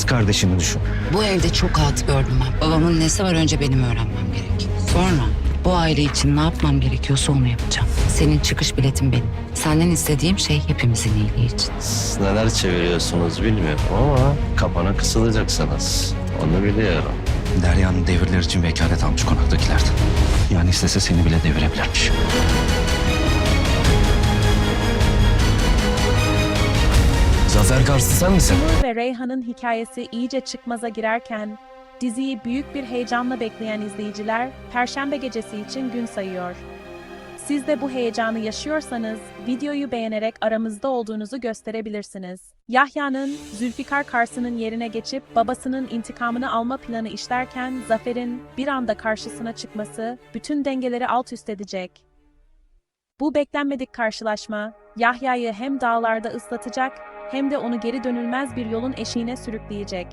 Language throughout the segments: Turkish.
kız kardeşini düşün. Bu evde çok hat gördüm ben. Babamın nesi var önce benim öğrenmem gerek. Sonra bu aile için ne yapmam gerekiyorsa onu yapacağım. Senin çıkış biletin benim. Senden istediğim şey hepimizin iyiliği için. Siz neler çeviriyorsunuz bilmiyorum ama kapana kısılacaksınız. Onu biliyorum. Derya'nın devirler için vekalet almış konaktakilerden. Yani istese seni bile devirebilirmiş. Zafer Karslı sen misin? Timur ve Reyhan'ın hikayesi iyice çıkmaza girerken diziyi büyük bir heyecanla bekleyen izleyiciler Perşembe gecesi için gün sayıyor. Siz de bu heyecanı yaşıyorsanız videoyu beğenerek aramızda olduğunuzu gösterebilirsiniz. Yahya'nın Zülfikar Kars'ının yerine geçip babasının intikamını alma planı işlerken Zafer'in bir anda karşısına çıkması bütün dengeleri alt üst edecek. Bu beklenmedik karşılaşma Yahya'yı hem dağlarda ıslatacak hem de onu geri dönülmez bir yolun eşiğine sürükleyecek.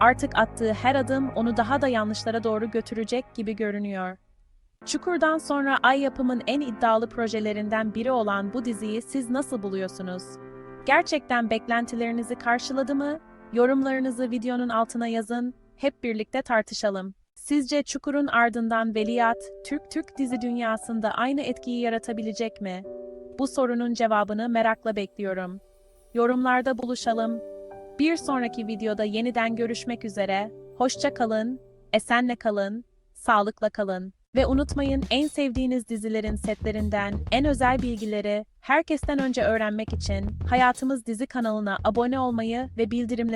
Artık attığı her adım onu daha da yanlışlara doğru götürecek gibi görünüyor. Çukur'dan sonra Ay Yapım'ın en iddialı projelerinden biri olan bu diziyi siz nasıl buluyorsunuz? Gerçekten beklentilerinizi karşıladı mı? Yorumlarınızı videonun altına yazın, hep birlikte tartışalım. Sizce Çukur'un ardından Veliaht, Türk-Türk dizi dünyasında aynı etkiyi yaratabilecek mi? Bu sorunun cevabını merakla bekliyorum. Yorumlarda buluşalım. Bir sonraki videoda yeniden görüşmek üzere. Hoşça kalın, esenle kalın, sağlıkla kalın. Ve unutmayın en sevdiğiniz dizilerin setlerinden en özel bilgileri herkesten önce öğrenmek için Hayatımız Dizi kanalına abone olmayı ve bildirimleri